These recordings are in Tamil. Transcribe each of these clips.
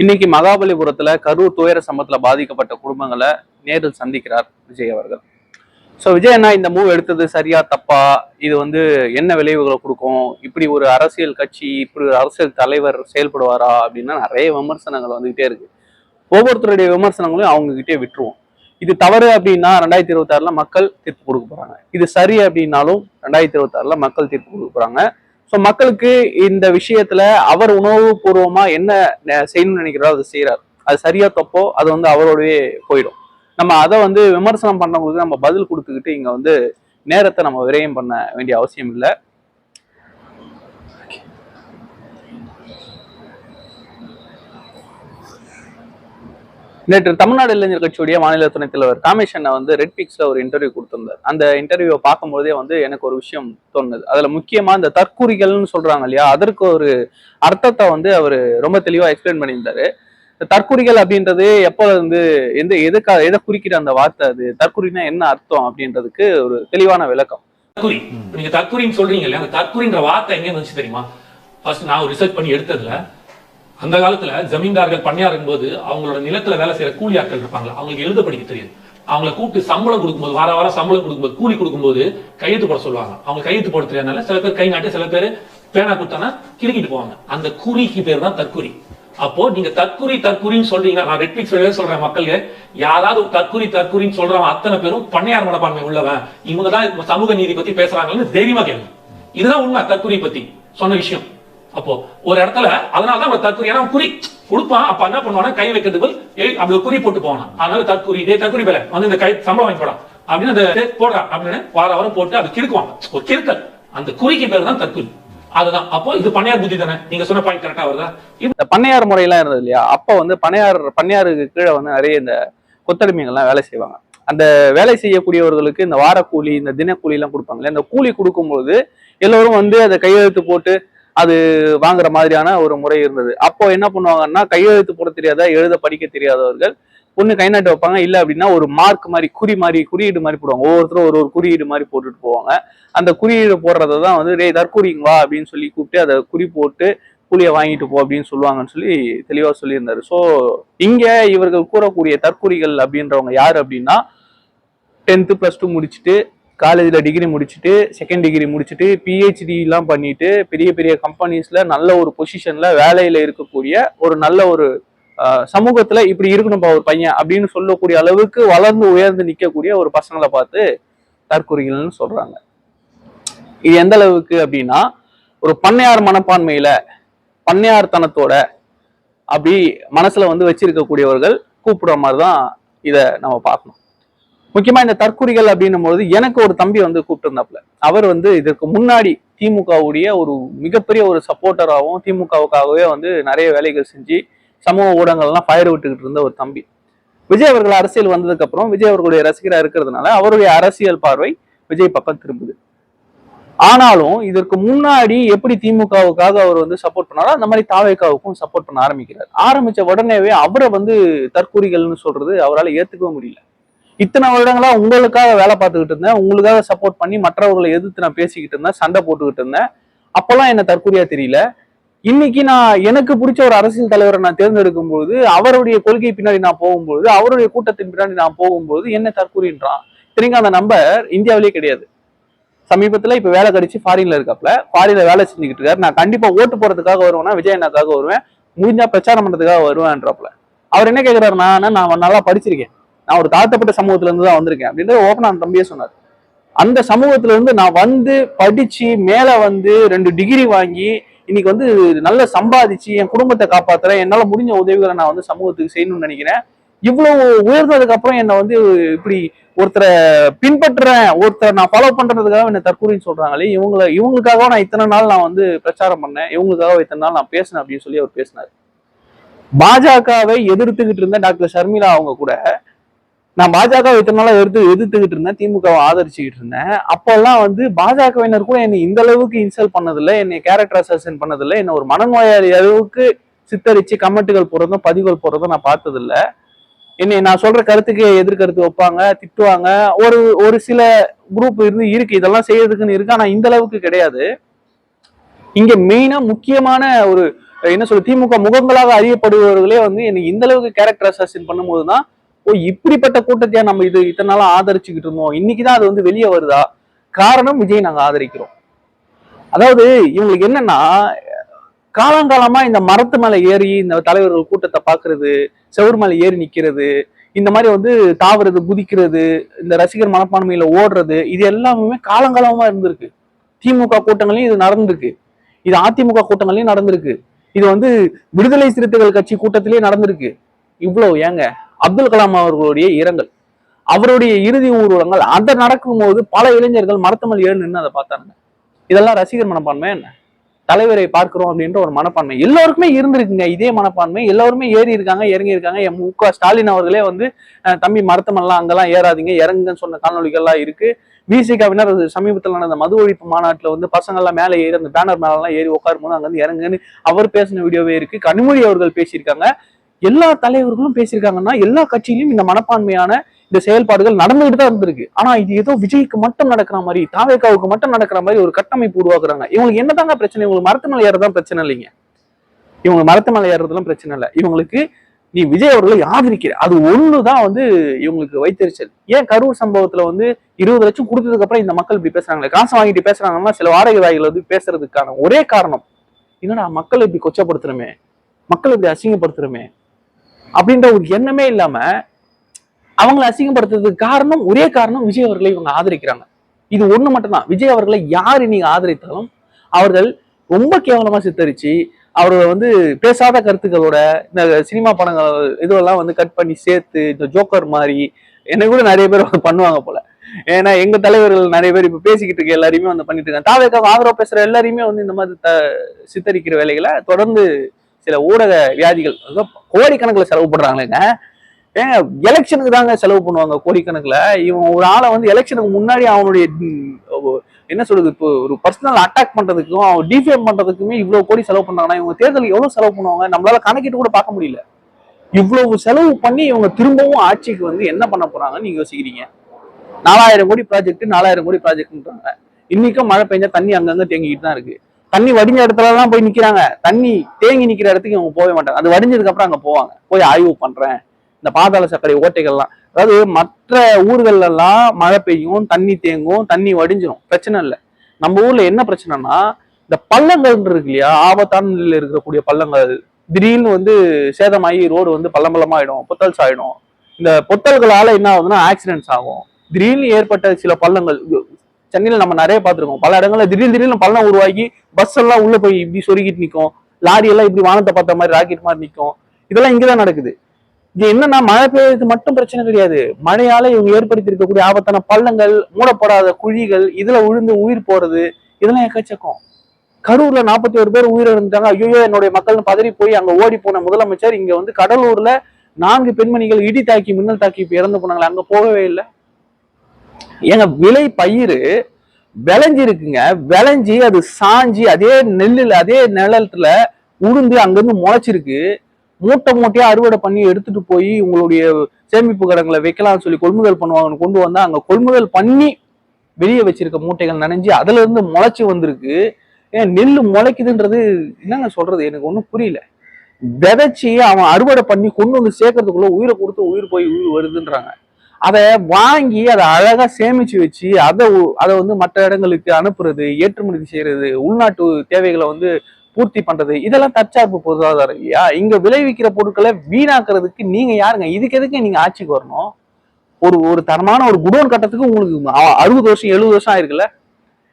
இன்னைக்கு மகாபலிபுரத்துல கரூர் துயர சம்பவத்துல பாதிக்கப்பட்ட குடும்பங்களை நேரில் சந்திக்கிறார் விஜய் அவர்கள். ஸோ விஜய் அண்ணா இந்த மூவ் எடுத்தது சரியா தப்பா? இது வந்து என்ன விளைவுகளை கொடுக்கும்? இப்படி ஒரு அரசியல் கட்சி இப்படி ஒரு அரசியல் தலைவர் செயல்படுவாரா? அப்படின்னா நிறைய விமர்சனங்கள் வந்துகிட்டே இருக்கு. ஒவ்வொருத்தருடைய விமர்சனங்களையும் அவங்க கிட்டே விட்டுருவோம். இது தவறு அப்படின்னா ரெண்டாயிரத்தி இருபத்தி ஆறுல மக்கள் தீர்ப்பு கொடுக்க போறாங்க. இது சரி அப்படின்னாலும் ரெண்டாயிரத்தி இருபத்தி ஆறுல மக்கள் தீர்ப்பு கொடுக்க போறாங்க. ஸோ மக்களுக்கு இந்த விஷயத்துல அவர் உணவு பூர்வமா என்ன நெ- செய்யணும்னு நினைக்கிறாரோ அதை செய்யறாரு அது சரியா தப்போ அது வந்து அவரோடவே போயிடும். நம்ம அதை வந்து விமர்சனம் பண்ணவங்களுக்கு நம்ம பதில் கொடுத்துக்கிட்டு இங்க வந்து நேரத்தை நம்ம விரயம் பண்ண வேண்டிய அவசியம் இல்லை. நேற்று தமிழ்நாடு இளைஞர் கட்சியுடைய மாநில துணைத் தலைவர் காமேஷனை வந்து ரெட் பிக்ஸ்ல ஒரு இன்டர்வியூ கொடுத்திருந்தார். அந்த இன்டர்வியூவை பார்க்கும்போதே வந்து எனக்கு ஒரு விஷயம் தோணுது. அதுல முக்கியமா இந்த தற்கூறிகள்னு சொல்றாங்க இல்லையா அதற்கு ஒரு அர்த்தத்தை வந்து அவர் ரொம்ப தெளிவா எக்ஸ்பிளைன் பண்ணியிருந்தாரு. இந்த தற்குறிகள் அப்படின்றது எப்போ வந்து எந்த எதுக்காக எதை குறிக்கிற அந்த வார்த்தை அது? தற்குறினா என்ன அர்த்தம் அப்படின்றதுக்கு ஒரு தெளிவான விளக்கம். தற்குறி. நீங்க தற்குறின்னு சொல்றீங்க இல்லையா? அந்த தற்குறின்ற வார்த்தை எங்க வந்துச்சு தெரியுமா? ஃபர்ஸ்ட் நான் ரிசர்ச் பண்ணி எடுத்ததுல. அந்த காலத்துல ஜமீன்தார்கள் பண்ணையார் போது அவங்களோட நிலத்துல வேலை செய்யற கூலி ஆட்கள் இருப்பாங்க அவங்களுக்கு எழுத படிக்க தெரியாது. அவங்கள கூப்பிட்டு சம்பளம் கொடுக்கும்போது வார வாரம் சம்பளம் கொடுக்கும்போது கூலி கொடுக்கும்போது கையெழுத்து போட சொல்லுவாங்க. அவங்க கையெழுத்து போட தெரியாதனால சில பேர் கை நாட்டு சில பேர் பேனா கொடுத்தானா கிறுக்கிட்டு போவாங்க. அந்த குறிக்கு பேர் தான் தற்குறி அப்போ நீங்க தற்குறி தற்குறின்னு சொல்றீங்க நான் ரெட்பிக்ஸ் சொல்றேன் மக்களுக்கு யாராவது ஒரு தற்குறி தற்குறின்னு சொல்றவன் அத்தனை பேரும் பண்ணையார் மனப்பான்மை உள்ளவன். இவங்க தான் சமூக நீதி பத்தி பேசுறாங்கன்னு தைரியமா கேளுங்க. இதுதான் உண்மை தற்குறி பத்தி. சொன்ன விஷயம். அப்போ ஒரு இடத்துல அதனாலதான் அவன் தற்குறி ஏன்னா குறி கொடுப்பான் அப்ப என்ன பண்ணுவானா கை வைக்கிறதுக்கு அப்படி குறி போட்டு போவான் அதனால தற்கூரி இதே தற்குறி வேலை வந்து இந்த கை சம்பளம் வாங்கி போடான் அப்படின்னு அந்த போடுறான். அப்படின்னு வார வாரம் போட்டு அது கிறுக்குவாங்க ஒரு கிறுக்கல். அந்த குறிக்கு பேர் தான் தற்கூரி அதுதான். அப்போ இது பண்ணையார் புத்தி தானே? நீங்க சொன்ன பாயிண்ட் கரெக்டா வருதா? இந்த பண்ணையார் முறையெல்லாம் இருந்தது இல்லையா? அப்ப வந்து பண்ணையார் பண்ணையாருக்கு கீழே வந்து நிறைய இந்த கொத்தடிமைகள்லாம் வேலை செய்வாங்க. அந்த வேலை செய்யக்கூடியவர்களுக்கு இந்த வாரக்கூலி இந்த தினக்கூலி எல்லாம் கொடுப்பாங்க இல்லையா? இந்த கூலி கொடுக்கும்போது எல்லோரும் வந்து அதை கையெழுத்து போட்டு அது வாங்குற மாதிரியான ஒரு முறை இருந்தது. அப்போ என்ன பண்ணுவாங்கன்னா கையெழுத்து போட தெரியாத எழுத படிக்க தெரியாதவர்கள் பொண்ணு கை நாட்டு வைப்பாங்க. இல்லை அப்படின்னா ஒரு மார்க் மாதிரி குறி மாதிரி குறியீடு மாதிரி போடுவாங்க. ஒவ்வொருத்தரும் ஒரு ஒரு குறியீடு மாதிரி போட்டுட்டு போவாங்க. அந்த குறியீடு போடுறத தான் வந்து ரே தற்கூறிங்க வா அப்படின்னு சொல்லி கூப்பிட்டு அதை குறி போட்டு கூலியை வாங்கிட்டு போ அப்படின்னு சொல்லுவாங்கன்னு சொல்லி தெளிவாக சொல்லியிருந்தாரு. ஸோ இங்கே இவர்கள் கூறக்கூடிய தற்குறிகள் அப்படின்றவங்க யார் அப்படின்னா டென்த்து ப்ளஸ் டூ முடிச்சுட்டு காலேஜில் டிகிரி முடிச்சுட்டு செகண்ட் டிகிரி முடிச்சுட்டு பிஹெச்டிலாம் பண்ணிட்டு பெரிய பெரிய கம்பெனிஸில் நல்ல ஒரு பொசிஷனில் வேலையில் இருக்கக்கூடிய ஒரு நல்ல ஒரு சமூகத்தில் இப்படி இருக்கணும்ப்பா ஒரு பையன் அப்படின்னு சொல்லக்கூடிய அளவுக்கு வளர்ந்து உயர்ந்து நிற்கக்கூடிய ஒரு பசங்களை பார்த்து தற்கொலைகள்னு சொல்கிறாங்க இது எந்த அளவுக்கு அப்படின்னா ஒரு பண்ணையார் மனப்பான்மையில் பண்ணையார்த்தனத்தோட அப்படி மனசில் வந்து வச்சிருக்கக்கூடியவர்கள் கூப்பிடுற மாதிரி தான் இதை நம்ம பார்க்கணும். முக்கியமா இந்த தற்குறிகள் அப்படின்னும் போது எனக்கு ஒரு தம்பி வந்து கூப்பிட்டுருந்தாப்புல. அவர் வந்து இதற்கு முன்னாடி திமுகவுடைய ஒரு மிகப்பெரிய ஒரு சப்போர்ட்டராகவும் திமுகவுக்காகவே வந்து நிறைய வேலைகள் செஞ்சு சமூக ஊடகங்கள்லாம் ஃபயர் விட்டுக்கிட்டு இருந்த ஒரு தம்பி. விஜய் அவர்கள் அரசியல் வந்ததுக்கு அப்புறம் விஜய் அவர்களுடைய ரசிகராக இருக்கிறதுனால அவருடைய அரசியல் பார்வை விஜய் பக்கம் திரும்புது. ஆனாலும் இதற்கு முன்னாடி எப்படி திமுகவுக்காக அவர் வந்து சப்போர்ட் பண்ணாரோ அந்த மாதிரி தாவேக்காவுக்கும் சப்போர்ட் பண்ண ஆரம்பிக்கிறார். ஆரம்பிச்ச உடனேவே அவரை வந்து தற்கூறிகள்னு சொல்றது அவரால் ஏத்துக்கவே முடியல. இத்தனை வருடங்களா உங்களுக்காக வேலை பார்த்துக்கிட்டு இருந்தேன். உங்களுக்காக சப்போர்ட் பண்ணி மற்றவர்களை எதிர்த்து நான் பேசிக்கிட்டு இருந்தேன் சண்டை போட்டுக்கிட்டு இருந்தேன். அப்பெல்லாம் என்ன தற்கொலையா தெரியல. இன்னைக்கு நான் எனக்கு பிடிச்ச ஒரு அரசியல் தலைவரை நான் தேர்ந்தெடுக்கும் பொழுது அவருடைய கொள்கை பின்னாடி நான் போகும்பொழுது அவருடைய கூட்டத்தின் பின்னாடி நான் போகும்போது என்ன தற்கூறின்றான் இத்தனைக்கும் அந்த நம்பர் இந்தியாவிலேயே கிடையாது. சமீபத்துல இப்ப வேலை கிடைச்சு ஃபாரின்ல இருக்காப்ல ஃபாரின்ல வேலை செஞ்சுக்கிட்டு இருக்காரு. நான் கண்டிப்பா ஓட்டு போறதுக்காக வருவேன்னா விஜய் அண்ணாக்காக வருவேன். முடிஞ்சா பிரச்சாரம் பண்றதுக்காக வருவேன்றப்பல. அவர் என்ன கேக்குறாருன்னா நான் நான் நல்லா படிச்சிருக்கேன். நான் ஒரு தாழ்த்தப்பட்ட சமூகத்துல இருந்து தான் வந்திருக்கேன் அப்படின்றது ஓப்பனா அந்த தம்பியே சொன்னார். அந்த சமூகத்துல இருந்து நான் வந்து படிச்சு மேல வந்து ரெண்டு டிகிரி வாங்கி இன்னைக்கு வந்து நல்லா சம்பாதிச்சு என் குடும்பத்தை காப்பாத்துறேன் என்னால முடிஞ்ச உதவிகளை நான் வந்து சமூகத்துக்கு செய்யணும்னு நினைக்கிறேன். இவ்வளவு உயர்ந்ததுக்கு அப்புறம் என்னை வந்து இப்படி ஒருத்தரை பின்பற்றுறேன் ஒருத்தரை நான் ஃபாலோ பண்றதுக்காக என்ன தற்கூரின்னு சொல்றாங்களே இவங்களை இவங்களுக்காக நான் இத்தனை நாள் நான் வந்து பிரச்சாரம் பண்ணேன் இவங்களுக்காக இத்தனை நாள் நான் பேசினேன் அப்படின்னு சொல்லி அவர் பேசினார். பாஜகவை எதிர்த்துக்கிட்டு இருந்த டாக்டர் ஷர்மிளா அவங்க கூட நான் பாஜக இத்தனை நாளா எடுத்து எதிர்த்துக்கிட்டு இருந்தேன் திமுகவை ஆதரிச்சுக்கிட்டு இருந்தேன். அப்பெல்லாம் வந்து பாஜகவினர் கூட என்னை இந்த அளவுக்கு இன்சல்ட் பண்ணதில்லை என்னை கேரக்டர் அசன் பண்ணதில்லை என்னை ஒரு மனநோயாளி அளவுக்கு சித்தரிச்சு கமெண்ட்டுகள் போடுறதும் பதிவுகள் போடுறதும் நான் பார்த்ததில்ல. என்னை நான் சொல்ற கருத்துக்கு எதிர்கருத்து வைப்பாங்க திட்டுவாங்க. ஒரு ஒரு சில குரூப் இருந்து இருக்கு இதெல்லாம் செய்யறதுக்குன்னு இருக்கு ஆனா இந்த அளவுக்கு கிடையாது. இங்க மெயினா முக்கியமான ஒரு என்ன சொல்ற திமுக முகங்களாக அறியப்படுபவர்களே வந்து எனக்கு இந்த அளவுக்கு கேரக்டர் அசாசின் பண்ணும்போது தான் ஓ இப்படிப்பட்ட கூட்டத்தையா நம்ம இது இத்தனை நாளா ஆதரிச்சுக்கிட்டு இருந்தோம். இன்னைக்குதான் அது வந்து வெளியே வருதா? காரணம் விஜய் நாங்க ஆதரிக்கிறோம். அதாவது இவங்களுக்கு என்னன்னா காலங்காலமா இந்த மரத்து மேல ஏறி இந்த தலைவர்கள் கூட்டத்தை பாக்குறது செவர் மேல ஏறி நிக்கிறது இந்த மாதிரி வந்து தாவறது குதிக்கிறது இந்த ரசிகர் மனப்பான்மையில ஓடுறது இது எல்லாமே காலங்காலமா இருந்திருக்கு. திமுக கூட்டங்களையும் இது நடந்திருக்கு. இது அதிமுக கூட்டங்களையும் நடந்திருக்கு. இது வந்து விடுதலை சிறுத்தைகள் கட்சி கூட்டத்திலேயே நடந்திருக்கு. இவ்வளவு ஏங்க? அப்துல் கலாம் அவர்களுடைய இரங்கல். அவருடைய இறுதி ஊர்வலங்கள் அந்த நடக்கும்போது பல இளைஞர்கள் மரத்தமல் ஏழு நின்று அதை பார்த்தாங்க. இதெல்லாம் ரசிகர் மனப்பான்மை என்ன? தலைவரை பார்க்கிறோம் அப்படின்ற ஒரு மனப்பான்மை. எல்லோருக்குமே இருந்திருக்குங்க. இதே மனப்பான்மை. எல்லாருமே ஏறி இருக்காங்க இறங்கி இருக்காங்க. எம் முக ஸ்டாலின் அவர்களே வந்து தம்பி மரத்தமெல்லாம் அங்கெல்லாம் ஏறாதீங்க இறங்குங்கன்னு சொன்ன காணொலிகள்லாம் இருக்கு. விசிகாவினர் சமீபத்தில் நடந்த மது ஒழிப்பு மாநாட்டில் வந்து பசங்கள்லாம் மேலே ஏறி அந்த பேனர் மேலல்லாம் ஏறி உட்காரும் போது அங்கேருந்து இறங்குன்னு அவர் பேசின வீடியோவே இருக்கு. கனிமொழி அவர்கள் பேசியிருக்காங்க. எல்லா தலைவர்களும் பேசியிருக்காங்கன்னா எல்லா கட்சியிலும் இந்த மனப்பான்மையான இந்த செயல்பாடுகள் நடந்துகிட்டு தான் இருந்திருக்கு. ஆனா இது ஏதோ விஜய்க்கு மட்டும் நடக்கிற மாதிரி தாவேக்காவுக்கு மட்டும் நடக்கிற மாதிரி ஒரு கட்டமைப்பு உருவாக்குறாங்க. இவங்களுக்கு என்னதாங்க பிரச்சனை? இவங்களுக்கு மரத்து மேலே ஏறதான் பிரச்சனை இல்லைங்க. இவங்க மரத்து மேலே ஏறதுலாம் பிரச்சனை இல்லை. இவங்களுக்கு நீ விஜய் அவர்களை ஆதரிக்கிற அது ஒண்ணுதான் வந்து இவங்களுக்கு வைத்தறிச்சல். ஏன் கரூர் சம்பவத்துல வந்து இருபது லட்சம் கொடுத்ததுக்கு அப்புறம் இந்த மக்கள் இப்படி பேசுறாங்களே? காசு வாங்கிட்டு பேசுறாங்கன்னா சில வாடகை வாய்கள் வந்து பேசுறதுக்கான ஒரே காரணம். என்னடா மக்கள் இப்படி கொச்சப்படுத்துறமே? மக்கள் இப்படி அசிங்கப்படுத்துறமே? அப்படின்ற ஒரு எண்ணமே இல்லாம அவங்களை அசிங்கப்படுத்துறதுக்கு காரணம் ஒரே காரணம் விஜய் அவர்களை இவங்க ஆதரிக்கிறாங்க. இது ஒண்ணு மட்டும்தான். விஜய் அவர்களை யார் நீங்க ஆதரித்தாலும் அவர்கள் ரொம்ப கேவலமா சித்தரிச்சு அவர்கள் வந்து பேசாத கருத்துக்களோட இந்த சினிமா படங்கள் இதுவெல்லாம் வந்து கட் பண்ணி சேர்த்து இந்த ஜோக்கர் மாதிரி என்னை கூட நிறைய பேர் வந்து பண்ணுவாங்க போல. ஏன்னா எங்க தலைவர்கள் நிறைய பேர் இப்ப பேசிக்கிட்டு இருக்க எல்லாரையுமே வந்து பண்ணிட்டு இருக்காங்க. தாவேக்கா ஆதரவு பேசுற எல்லாரையுமே வந்து இந்த மாதிரி த- சித்தரிக்கிற வேலைகளை தொடர்ந்து சில ஊடக வியாதிகள் கோடிக்கணக்கில் செலவு பண்றாங்களேங்க ஏங்க எலெக்ஷனுக்கு தாங்க செலவு பண்ணுவாங்க கோடிக்கணக்கில். இவன் ஒரு ஆளை வந்து எலெக்ஷனுக்கு முன்னாடி அவனுடைய என்ன சொல்றது இப்போ ஒரு பர்சனல் அட்டாக் பண்றதுக்கும் அவன் டிஃபேம் பண்றதுக்குமே இவ்வளவு கோடி செலவு பண்ணாங்கன்னா இவங்க தேர்தலுக்கு எவ்வளவு செலவு பண்ணுவாங்க? நம்மளால கணக்கிட்டு கூட பார்க்க முடியல. இவ்வளவு செலவு பண்ணி இவங்க திரும்பவும் ஆட்சிக்கு வந்து என்ன பண்ண போறாங்கன்னு நீங்க யோசிக்கிறீங்க? நாலாயிரம் கோடி ப்ராஜெக்ட் நாலாயிரம் கோடி ப்ராஜெக்ட்ன்றாங்க இன்னைக்கும் மழை பெஞ்சா தண்ணி அங்கங்க தேங்கிட்டு தான் இருக்கு. தண்ணி வடிஞ்ச இடத்துல தான் போய் நிக்கிறாங்க. தண்ணி தேங்கி நிக்கிற இடத்துக்கு இவங்க போக மாட்டாங்க. அது வடிஞ்சதுக்கு அப்புறம் அங்க போவாங்க. போய் ஆய்வு பண்றேன். இந்த பாதாள சர்க்கரை ஓட்டைகள்லாம். அதாவது மற்ற ஊர்கள்ல எல்லாம் மழை பெய்யும் தண்ணி தேங்கும் தண்ணி வடிஞ்சிடும் பிரச்சனை இல்லை. நம்ம ஊர்ல என்ன பிரச்சனைனா இந்த பள்ளங்கள் இருக்கு இல்லையா? ஆபத்தான நிலையில் இருக்கக்கூடிய பள்ளங்கள். திடீர்னு வந்து சேதமாகி ரோடு வந்து பள்ளம் பள்ளமாயிடும் பொத்தல்ஸ் ஆயிடும் இந்த பொத்தல்களால என்ன ஆகுதுன்னா ஆக்சிடென்ட்ஸ் ஆகும். திடீர்னு ஏற்பட்ட சில பள்ளங்கள் சென்னையில நம்ம நிறைய பார்த்திருக்கோம். பல இடங்களில் திடீர் திடீர்னு பள்ளம் உருவாகி பஸ் எல்லாம் உள்ளே போய் இப்படி சொருகிட்டு நிற்கும். லாரி எல்லாம் இப்படி வானத்தை பார்த்த மாதிரி ராக்கெட் மாதிரி நிற்கும். இதெல்லாம் இங்கதான் நடக்குது. இது என்னன்னா மழை பெய்யறது மட்டும் பிரச்சனை கிடையாது. மழையால இவங்க ஏற்படுத்தி இருக்கக்கூடிய ஆபத்தான பள்ளங்கள் மூடப்படாத குழிகள் இதுல விழுந்து உயிர் போறது இதெல்லாம் எக்கச்சக்கம். கரூர்ல நாற்பத்தி ஒரு பேர் உயிரிழந்தாங்க ஐயோ என்னுடைய மக்கள்னு பதறி போய் அங்க ஓடி போன முதலமைச்சர் இங்க வந்து கடலூர்ல நான்கு பெண்மணிகள் இடி தாக்கி மின்னல் தாக்கி இப்ப இறந்து போனாங்களே அங்க போகவே இல்லை. ஏங்க விலை பயிர் விளைஞ்சிருக்குங்க. விளைஞ்சி அது சாஞ்சி அதே நெல்லில் அதே நிலத்துல உளுந்து அங்கிருந்து முளைச்சிருக்கு. மூட்டை மூட்டையா அறுவடை பண்ணி எடுத்துட்டு போய் உங்களுடைய சேமிப்பு கடங்களை வைக்கலாம்னு சொல்லி கொள்முதல் பண்ணுவாங்கன்னு கொண்டு வந்தா அங்க கொள்முதல் பண்ணி வெளியே வச்சிருக்க மூட்டைகள் நனைஞ்சு அதுல இருந்து முளைச்சி வந்திருக்கு. ஏன் நெல் முளைக்குதுன்றது என்னங்க சொல்றது? எனக்கு ஒன்றும் புரியல. விதைச்சி அவன் அறுவடை பண்ணி கொண்டு வந்து சேர்க்கறதுக்குள்ள உயிரை கொடுத்து உயிர் போய் உயிர் வருதுன்றாங்க. அதை வாங்கி அதை அழகா சேமிச்சு வச்சு அதை அதை வந்து மற்ற இடங்களுக்கு அனுப்புறது ஏற்றுமதி செய்யறது உள்நாட்டு தேவைகளை வந்து பூர்த்தி பண்றது இதெல்லாம் தற்சார்பு பொருளாதாரம் இல்லையா? இங்க விளைவிக்கிற பொருட்களை வீணாக்குறதுக்கு நீங்க யாருங்க? இதுக்கு எதுக்கு நீங்க ஆட்சிக்கு வரணும்? ஒரு ஒரு தரமான ஒரு குடோன் கட்டத்துக்கு உங்களுக்கு அறுபது வருஷம் எழுபது வருஷம் ஆயிருக்குல்ல?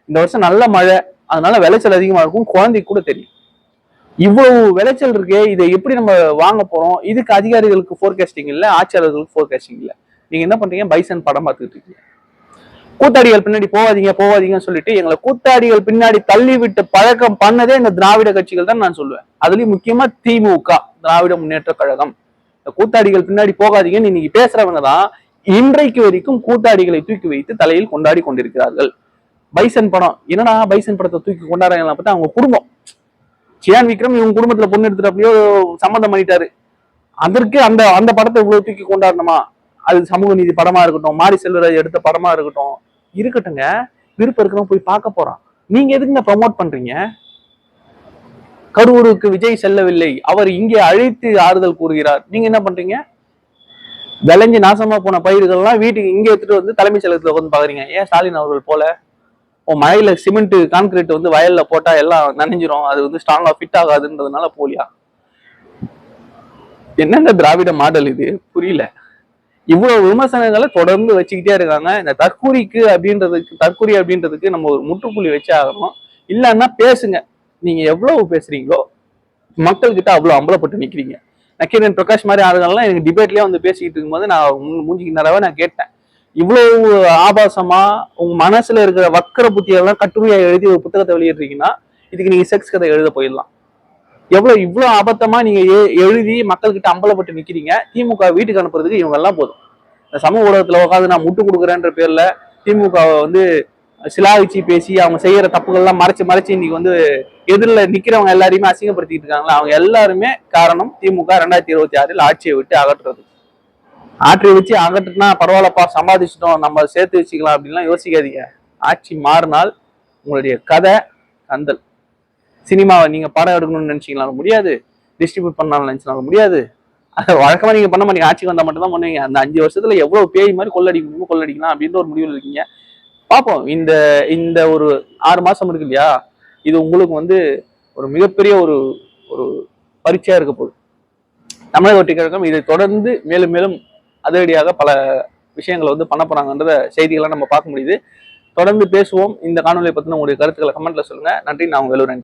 இந்த வருஷம் நல்ல மழை அதனால விளைச்சல் அதிகமா இருக்கும் குழந்தைக்கு கூட தெரியும். இவ்வளவு விளைச்சல் இருக்கே இதை எப்படி நம்ம வாங்க போறோம்? இதுக்கு அதிகாரிகளுக்கு ஃபோர்காஸ்டிங் இல்லை ஆட்சியாளர்களுக்கு ஃபோர்காஸ்டிங் இல்லை. நீங்க என்ன பண்றீங்க? பைசன் படம் பார்த்துட்டு இருக்கீங்க. கூத்தாடிகள் பின்னாடி போகாதீங்க போகாதீங்கன்னு சொல்லிட்டு எங்களை கூத்தாடிகள் பின்னாடி தள்ளி விட்டு பழக்கம் பண்ணதே இந்த திராவிட கட்சிகள் தான் நான் சொல்லுவேன் அதுலயும் முக்கியமா திமுக திராவிட முன்னேற்ற கழகம். இந்த கூத்தாடிகள் பின்னாடி போகாதீங்கன்னு இன்னைக்கு பேசுறவங்க தான் இன்றைக்கு வரைக்கும் கூத்தாடிகளை தூக்கி வைத்து தலையில் கொண்டாடி கொண்டிருக்கிறார்கள். பைசன் படம் என்னடா பைசன் படத்தை தூக்கி கொண்டாடுறாங்க பார்த்தா அவங்க குடும்பம். சியான் விக்ரம் இவங்க குடும்பத்துல பொண்ணு எடுத்துட்டு அப்படியோ சம்மந்தம் பண்ணிட்டாரு. அதற்கு அந்த அந்த படத்தை இவ்வளவு தூக்கி கொண்டாடணுமா? அது சமூக நீதி படமா இருக்கட்டும் மாரி செல்வராஜ் எடுத்த படமா இருக்கட்டும் இருக்கட்டுங்க. விருப்பம் இருக்கிறவங்க போய் பார்க்க போறான். நீங்க எதுக்குங்க ப்ரமோட் பண்றீங்க? கரூருக்கு விஜய் செல்லவில்லை. அவர் இங்கே அழைத்து ஆறுதல் கூறுகிறார். நீங்க என்ன பண்றீங்க? விளைஞ்சு நாசமா போன பயிர்கள்லாம் வீட்டுக்கு இங்க எடுத்துட்டு வந்து தலைமைச் செயலகத்துல வந்து பாக்குறீங்க ஏன் ஸ்டாலின் அவர்கள் போல? உன் மழையில சிமெண்ட் கான்கிரீட் வந்து வயல்ல போட்டா எல்லாம் நனைஞ்சிரும். அது வந்து ஸ்ட்ராங்கா ஃபிட் ஆகாதுன்றதுனால போலியா? என்னங்க திராவிட மாடல் இது? புரியல. இவ்வளவு விமர்சனங்களை தொடர்ந்து வச்சுக்கிட்டே இருக்காங்க. இந்த தற்கூரிக்கு அப்படின்றதுக்கு தற்கூரி அப்படின்றதுக்கு நம்ம ஒரு முற்றுப்புள்ளி வச்சே ஆகணும். இல்லைன்னா பேசுங்க. நீங்க எவ்வளவு பேசுறீங்களோ மக்கள் கிட்ட அவ்வளவு அம்பலப்பட்டு நிக்கிறீங்க. நக்கீரன் பிரகாஷ் மாதிரி ஆளுங்கள்லாம் எனக்கு டிபேட்லயே வந்து பேசிக்கிட்டு இருக்கும்போது நான் மூ- மூஞ்சிக்கு நான் கேட்டேன். இவ்வளவு ஆபாசமா உங்க மனசுல இருக்கிற வக்கர புத்தியெல்லாம் கட்டுரையா எழுதி ஒரு புத்தகத்தை வெளியிடுறீங்கன்னா இதுக்கு நீங்க செக்ஸ் கதை எழுத போயிடலாம். எவ்வளவு இவ்வளவு அபத்தமா நீங்க எ- எழுதி மக்கள்கிட்ட அம்பலப்பட்டு நிக்கிறீங்க திமுக வீட்டுக்கு அனுப்புறதுக்கு இவங்க எல்லாம் போதும். இந்த சமூக ஊடகத்துல உட்காந்து நான் முட்டு கொடுக்குறேன்ற பேர்ல திமுக வந்து சிலாவிச்சு பேசி அவங்க செய்யற தப்புகள்லாம் மறைச்சு மறைச்சு இன்னைக்கு வந்து எதிரில் நிக்கிறவங்க எல்லாரையுமே அசிங்கப்படுத்திட்டு இருக்காங்களா? அவங்க எல்லாருமே காரணம் திமுக ரெண்டாயிரத்தி இருபத்தி ஆறில் ஆட்சியை விட்டு அகற்றுறது. ஆட்சியை வச்சு அகற்றுனா பரவாயில்லப்பா சம்பாதிச்சிட்டோம் நம்ம சேர்த்து வச்சுக்கலாம் அப்படின்லாம் யோசிக்காதீங்க. ஆட்சி மாறினால் உங்களுடைய கதை கந்தல். சினிமாவை நீங்க படம் எடுக்கணும்னு நினைச்சீங்களாலும் முடியாது. டிஸ்ட்ரிபியூட் பண்ணாலும் நினச்சினாலும் முடியாது. அதை வழக்கமா நீங்க பண்ண மாட்டீங்க. ஆட்சிக்கு வந்தா மட்டும் தான் பண்ணுவீங்க. அந்த அஞ்சு வருஷத்துல எவ்வளவு பேய் மாதிரி கொள்ளடிக்க முடியுமோ கொள்ளடிக்கலாம் அப்படின்ற ஒரு முடிவில் இருக்கீங்க. பார்ப்போம். இந்த இந்த ஒரு ஆறு மாசம் இருக்கு இல்லையா? இது உங்களுக்கு வந்து ஒரு மிகப்பெரிய ஒரு ஒரு பரீட்சையாக இருக்க போகுது. தமிழக வெற்றி கழகம் இதை தொடர்ந்து மேலும் மேலும் அதிரடியாக பல விஷயங்களை வந்து பண்ண போறாங்கன்றத செய்திகளாக நம்ம பார்க்க முடியுது. தொடர்ந்து பேசுவோம். இந்த காணொலியை பத்தின உங்களுடைய கருத்துக்களை கமெண்ட்ல சொல்லுங்க. நன்றி. நான் உங்கள் வேலூரன்